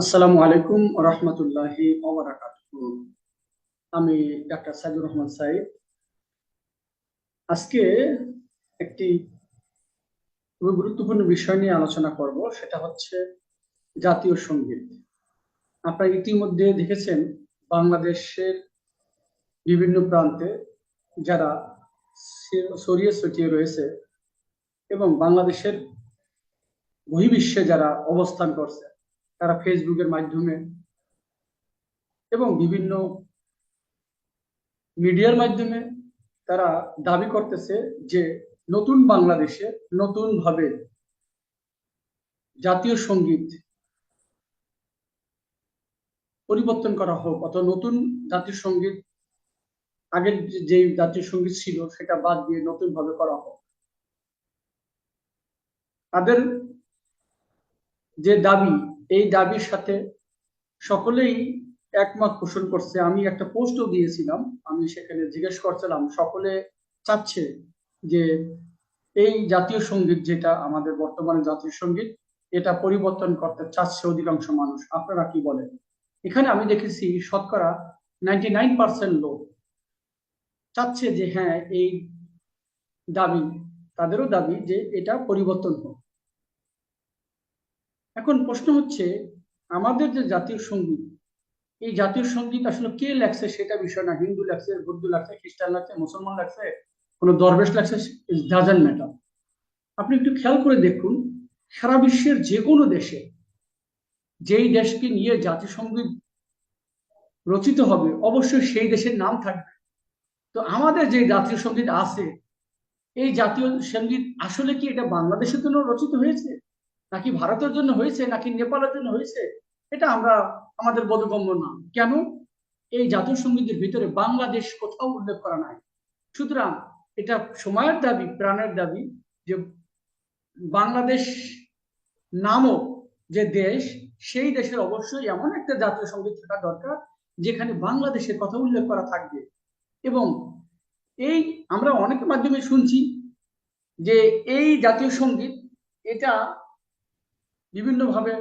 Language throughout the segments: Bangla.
আসসালামু আলাইকুম রহমতুল্লাহি আমি ডাক্তার সাইদুর রহমান সাইদ। আজকে একটি খুবই গুরুত্বপূর্ণ বিষয় নিয়ে আলোচনা করব, সেটা হচ্ছে জাতীয় সংগীত। আপনারা ইতিমধ্যে দেখেছেন বাংলাদেশের বিভিন্ন প্রান্তে যারা ছড়িয়ে ছিটিয়ে রয়েছে এবং বাংলাদেশের বহির্বিশ্বে যারা অবস্থান করছে। তারা ফেসবুকের মাধ্যমে এবং বিভিন্ন মিডিয়ার মাধ্যমে তারা দাবি করতেছে যে নতুন বাংলাদেশে নতুন ভাবে জাতীয় সংগীত পরিবর্তন করা হোক অথবা নতুন জাতীয় সংগীত, আগের যে জাতীয় সংগীত ছিল সেটা বাদ দিয়ে নতুন ভাবে করা হোক। তাদের যে দাবি এই দাবির সাথে সকলেই একমত পোষণ করছে। আমি একটা পোস্টও দিয়েছিলাম, আমি সেখানে জিজ্ঞেস করছিলাম, সকলে চাচ্ছে যে এই জাতীয় সংগীত যেটা আমাদের বর্তমানে জাতীয় সংগীত, এটা পরিবর্তন করতে চাচ্ছে অধিকাংশ মানুষ। আপনারা কি বলেন? এখানে আমি দেখেছি শতকরা নাইনটি নাইন পার্সেন্ট লোক চাচ্ছে যে হ্যাঁ এই দাবি, তাদেরও দাবি যে এটা পরিবর্তন হোক। এখন প্রশ্ন হচ্ছে, আমাদের যে জাতীয় সংগীত, এই জাতীয় সংগীত আসলে কে লাগছে সেটা বিষয় না। হিন্দু লাগছে বৌদ্ধ লাগছে খ্রিস্টান লাগছে মুসলমান লাগছে কোনো দরবেশ লাগছে ডাজেন্ট ম্যাটার আপনি একটু খেয়াল করে দেখুন, সারা বিশ্বের যে কোনো দেশে যেই দেশকে নিয়ে জাতীয় সংগীত রচিত হবে, অবশ্যই সেই দেশের নাম থাকবে। তো আমাদের যে জাতীয় সংগীত আছে, এই জাতীয় সংগীত আসলে কি এটা বাংলাদেশের জন্য রচিত হয়েছে? নাকি ভারতের জন্য হয়েছে, নাকি নেপালের জন্য হয়েছে? এটা আমরা, আমাদের বোধগম্য না। কেন? এই জাতীয় সঙ্গীতের ভিতরে বাংলাদেশ কোথাও উল্লেখ করা নাই। সুতরাং এটা সময়ের দাবি, প্রাণের দাবি যে বাংলাদেশ নামক যে দেশ, সেই দেশের অবশ্যই এমন একটা জাতীয় সংগীত থাকা দরকার যেখানে বাংলাদেশের কথা উল্লেখ করা থাকবে। এবং এই আমরা অনেক মাধ্যমে শুনছি যে এই জাতীয় সংগীত, এটা বিভিন্নভাবে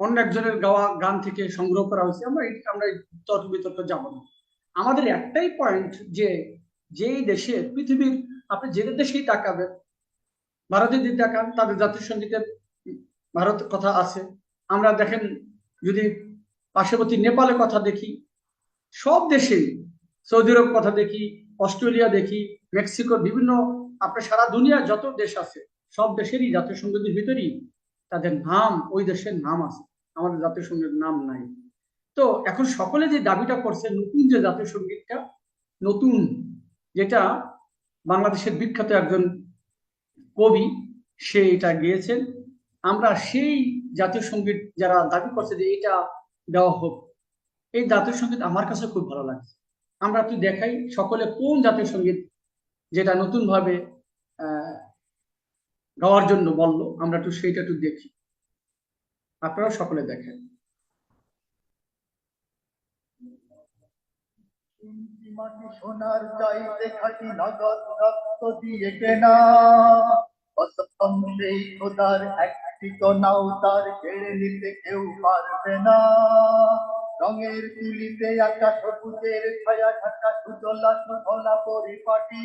অন্য একজনের গাওয়া, গান থেকে সংগ্রহ করা হয়েছে। আমরা আমরা তর্ক বিতর্ক যাব না। আমাদের একটাই পয়েন্ট যে, যেই দেশে পৃথিবীর, আপনি যে দেশেই তাকাবেন, ভারতের দিকে তাকান, তাদের জাতীয় সঙ্গীতের ভারত কথা আছে। আমরা দেখেন, যদি পার্শ্ববর্তী নেপালের কথা দেখি, সব দেশেই সৌদি আরব কথা দেখি, অস্ট্রেলিয়া দেখি মেক্সিকো বিভিন্ন, আপনার সারা দুনিয়ার যত দেশ আছে সব দেশেরই জাতীয় সঙ্গীতের ভিতরেই তাদের নাম, ওই দেশের নাম আছে। আমাদের জাতীয় সঙ্গীতের নাম নাই। তো এখন সকলে যে দাবিটা করছে, নতুন যে জাতীয় সঙ্গীতটা নতুন যেটা বাংলাদেশের বিখ্যাত একজন কবি, সে এটা গিয়েছেন। আমরা সেই জাতীয় সংগীত যারা দাবি করছে যে এটা দেওয়া হোক, এই জাতীয় সংগীত আমার কাছে খুব ভালো লাগছে। আমরা একটু দেখাই সকলে কোন জাতীয় সংগীত যেটা নতুন ভাবে আহ গাওয়ার জন্য বলল, আমরা একটু সেইটা একটু দেখি। আপনারা সকলে দেখেন। সোনার চাইতে খাটি নগদ রক্ত দিয়ে কেনা। কসম সেই খোদার একটি তার কেড়ে নিতে কেউ পারবে না। রঙের তুলিতে আকাশ সবুজের ছায়া, ঢাকা সুজলা সুফলা পরিপাটি।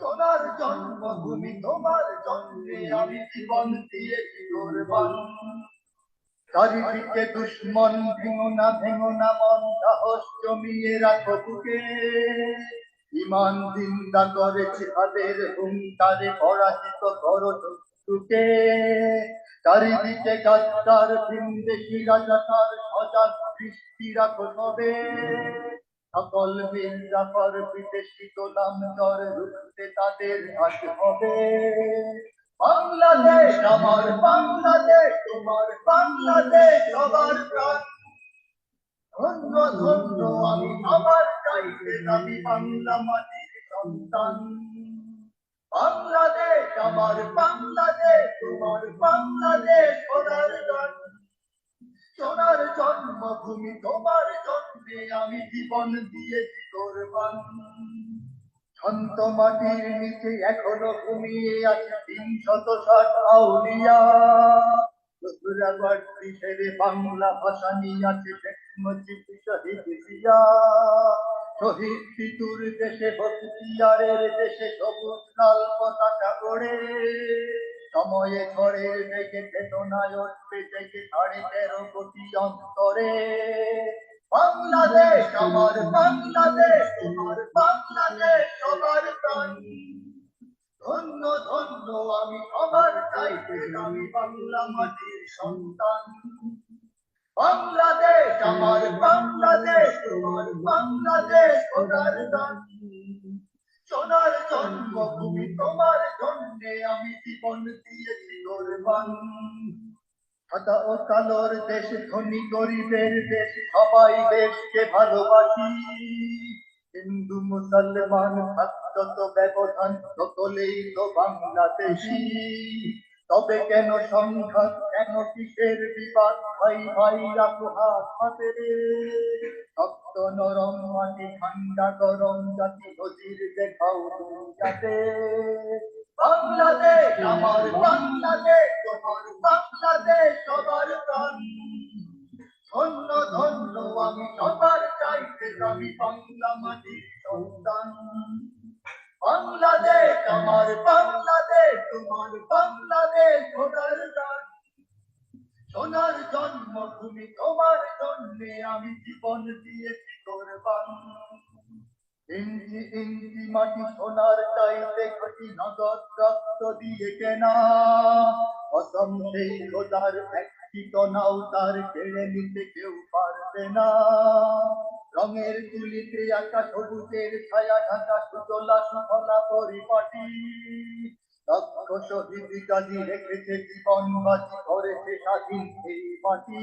সোনার জন্মভূমি, তোমার জন্মে আমি জীবন দিয়েছি কোরবান চারিদিকে দুশ্মন ভেঙো না ভেঙো না মন, সাহস জমিয়ে রাখো বুকে। ইমান চিন্তা করে জিহাদের হুঙ্কারে পরাজিত করো শত্রুকে। চারিদিকে গাদ্দার, ভিনদেশি রাজাকার সজাগ দৃষ্টি রাখো সবে। সকল মির্জাফর বিদেশি গোলাম জ্বর রুখতে তাদের হাত হবে। বাংলাদেশ, আমার বাংলাদেশ, তোমার বাংলাদেশ, সবার ধন্য ধন্য, আমি আমার চাইতে দামি বাংলা মাটির সন্তান। বাংলাদেশ, আমার বাংলাদেশ, তোমার বাংলাদেশ সোনার গান সোনার জন্মভূমি, তোমার জন্মে আমি জীবন দিয়েছি কোরবান শান্ত মাটির নিচে এখনও ঘুমিয়ে আছে তিন শত ষাট আউলিয়া। চতুরাবাড়ি ছেড়ে বাংলা ভাষা নিয়ে আছে শেখ শহীদ শহীদ পিতুর দেশে বক্তিয়ারের দেশে সবুজ লাল পতাকা ওড়ে। সময়ে ঝড়ের বেগে চেতনায় উঠবে জেগে সাড়ে তেরো কোটি অন্তরে। বাংলাদেশ, আমার বাংলাদেশ, তোমার বাংলাদেশ, সবার প্রাণ। ধন্য ধন্য, আমি সবার চাইতে আমি বাংলা মাটির সন্তান। বাংলাদেশ, আমার বাংলাদেশ, তোমার বাংলাদেশ সোনার দান সোনার জন্মভূমি তোমার জন্যে আমি জীবন দিয়েছি কোরবান সাদা ও কালোর দেশ ধনী গরিবের দেশ, সবাই দেশকে ভালোবাসি। হিন্দু, মুসলমান যত ব্যবধান সকলেই তো বাংলাদেশি। তবে কেন সংঘাত, কেন কিসের বিবাদ? ভাই ভাই রাখো হাত হাতে নরম মাটি ঠান্ডা গরম জাতি নজির দেখাও যাতে বাংলাদেশ আমার বাংলাদেশ তোমার বাংলাদেশ সবার প্রাণ ধন্য ধন্য আমি সবার চাইতে আমি বাংলা মাটির সন্তান বাংলাদেশ আমার বাংলাদেশ তোমার বাংলাদেশ সোনার দান সোনার তোমার জন্যে আমি জীবন দিয়েছি কোরবান ইঞ্চি ইঞ্চি মাটি সোনার চাইতে ঘটি নগদ রক্ত দিয়ে কেনা অসম সেই খোদার একটি কণাও তার কেড়ে নিতে কেউ পারবে না রঙের তুলিতে আঁকা সবুজের ছায়া ঢাকা সুতলা সুফলা পরিপাটি লক্ষ শহীদ গাজী রেখেছে জীবন বাজি করেছে স্বাধীন এই মাটি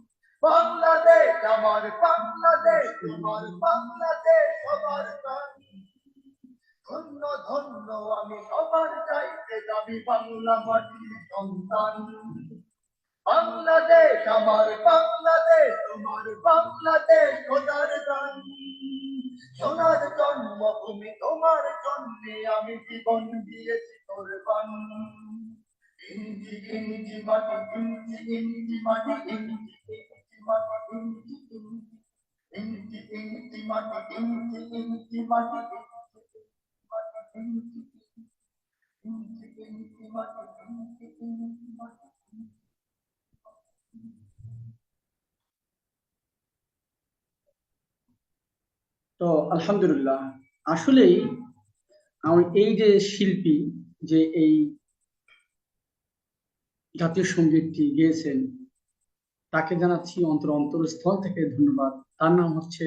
বাংলাদেশ, আমার বাংলাদেশ তোমার বাংলাদেশ প্রাণ ধন্য ধন্য, আমি সবার চাইতে দামি বাংলা মাটির সন্তান। বাংলাদেশ, আমার বাংলাদেশ, তোমার বাংলাদেশ খোদার দান সোনার জন্মভূমি, তোমার জন্যে আমি জীবন দিয়েছি ইঞ্চি মাটি ইঞ্চি ইঞ্চি মাটি ইঞ্চি ইঞ্চি মাটি ইঞ্চি তো আলহামদুলিল্লাহ আসলেই আমার এই যে শিল্পী যে এই জাতীয় সঙ্গীতটি গেয়েছেন তাকে জানাচ্ছি অন্তর অন্তরস্থল থেকে ধন্যবাদ। তার নাম হচ্ছে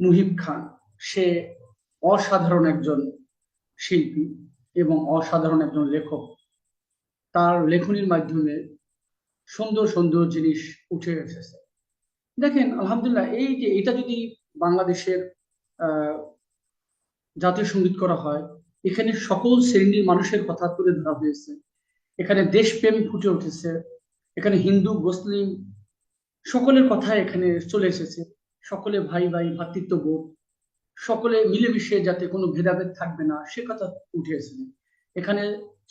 মুহিব খান। সে অসাধারণ একজন শিল্পী এবং অসাধারণ একজন লেখক। তার লেখনীর মাধ্যমে সুন্দর সুন্দর জিনিস উঠে এসেছে। দেখেন, আলহামদুলিল্লাহ, এই যে এটা যদি বাংলাদেশের জাতীয় সংগীত করা হয়, এখানে সকল শ্রেণির মানুষের কথা তুলে ধরা হয়েছে। এখানে দেশপ্রেম ফুটে উঠেছে। এখানে হিন্দু, মুসলিম সকলের কথা এখানে চলে এসেছে। সকলে ভাই ভাই ভ্রাতৃত্ববোধ সকলে মিলেমিশে যাতে কোনো ভেদাভেদ থাকবে না, সে কথা উঠে এসেছে এখানে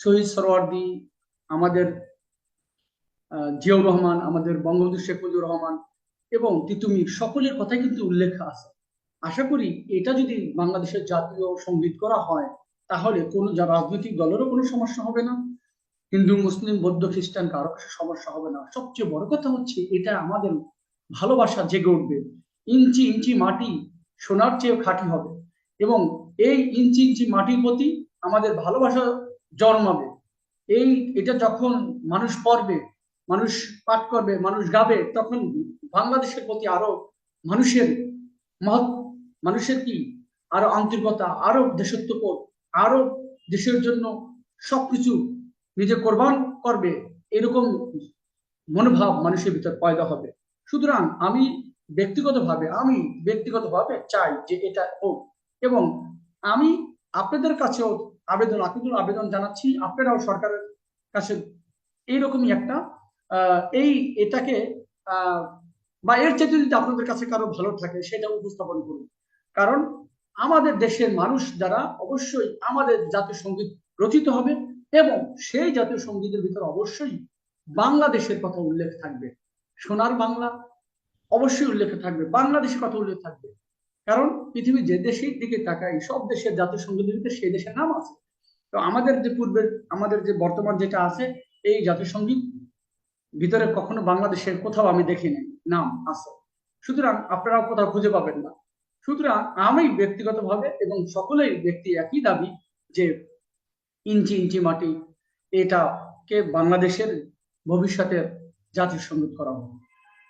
শহীদ সরোয়ার্দী আমাদের জিয়াউর রহমান, আমাদের বঙ্গবন্ধু শেখ রহমান এবং তিতুমি সকলের কথাই কিন্তু উল্লেখ আছে। আশা করি এটা যদি বাংলাদেশের জাতীয় সংগীত করা হয়, তাহলে কোনো রাজনৈতিক দলেরও কোনো সমস্যা হবে না। হিন্দু, মুসলিম, বৌদ্ধ, খ্রিস্টান কারও সমস্যা হবে না। সবচেয়ে বড় কথা হচ্ছে এটা আমাদের ভালোবাসা জেগে উঠবে। ইঞ্চি ইঞ্চি মাটি সোনার চেয়ে খাঁটি হবে এবং এই ইঞ্চি ইঞ্চি মাটির প্রতি আমাদের ভালোবাসা জন্মাবে। এই এটা যখন মানুষ পড়বে, মানুষ পাঠ করবে, মানুষ গাবে, তখন বাংলাদেশের প্রতি আরও মানুষের মহৎ, মানুষের কি? আরও আন্তরিকতা, আরও দেশত্ববোধ, আরও দেশের জন্য সবকিছু নিজে কোরবান করবে, এরকম মনোভাব মানুষের ভিতর পয়দা হবে। সুতরাং আমি ব্যক্তিগতভাবে আমি ব্যক্তিগতভাবে চাই যে এটা হোক এবং আমি আপনাদের কাছেও আবেদন আকুল আবেদন জানাচ্ছি, আপনারাও সরকারের কাছে এইরকমই একটা এই এটাকে বা এর চেয়ে যদি আপনাদের কাছে কারও ভালো থাকে সেটা উপস্থাপন করুন। কারণ আমাদের দেশের মানুষ দ্বারা অবশ্যই আমাদের জাতীয় সংগীত রচিত হবে এবং সেই জাতীয় সঙ্গীতের ভিতর অবশ্যই বাংলাদেশের কথা উল্লেখ থাকবে। সোনার বাংলা অবশ্যই উল্লেখ থাকবে, বাংলাদেশের কথা উল্লেখ থাকবে। কারণ পৃথিবীর যে দেশের দিকে তাকাই সব দেশের জাতীয় সঙ্গীতের ভিতরে সেই দেশের নাম আছে। তো আমাদের যে পূর্বের, আমাদের যে বর্তমান যেটা আছে, এই জাতীয় সংগীত ভিতরে কখনো বাংলাদেশের কোথাও আমি দেখিনি, নাম আছে। সুতরাং আপনারাও কোথাও খুঁজে পাবেন না। সুতরাং আমি ব্যক্তিগতভাবে এবং সকলেই ব্যক্তি একই দাবি যে ইঞ্চি ইঞ্চি মাটি, এটাকে বাংলাদেশের ভবিষ্যতের জাতীয় সংগীত করা হোক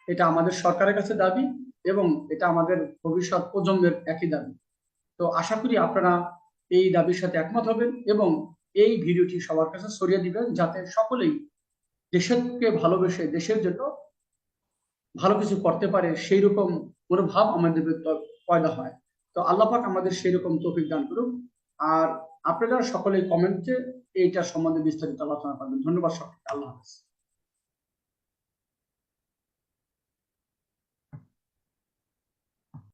এটা আমাদের সরকারের কাছে দাবি এবং এটা আমাদের ভবিষ্যৎ প্রজন্মের একই দাবি। তো আশা করি আপনারা এই দাবির সাথে একমত হবেন এবং এই ভিডিওটি সবার কাছে ছড়িয়ে দিবেন যাতে সকলেই দেশকে ভালোবেসে, দেশের জন্য ভালো কিছু করতে পারে সেই রকম মনোভাব আমাদের পয়দা হয়। তো আল্লাহ পাক আমাদের সেই রকম তৌফিক দান করুক। আর আপনারা সকলে কমেন্টে এইটা সম্বন্ধে বিস্তারিত আলোচনা করবেন। ধন্যবাদ সকলকে। আল্লাহ হাফেজ।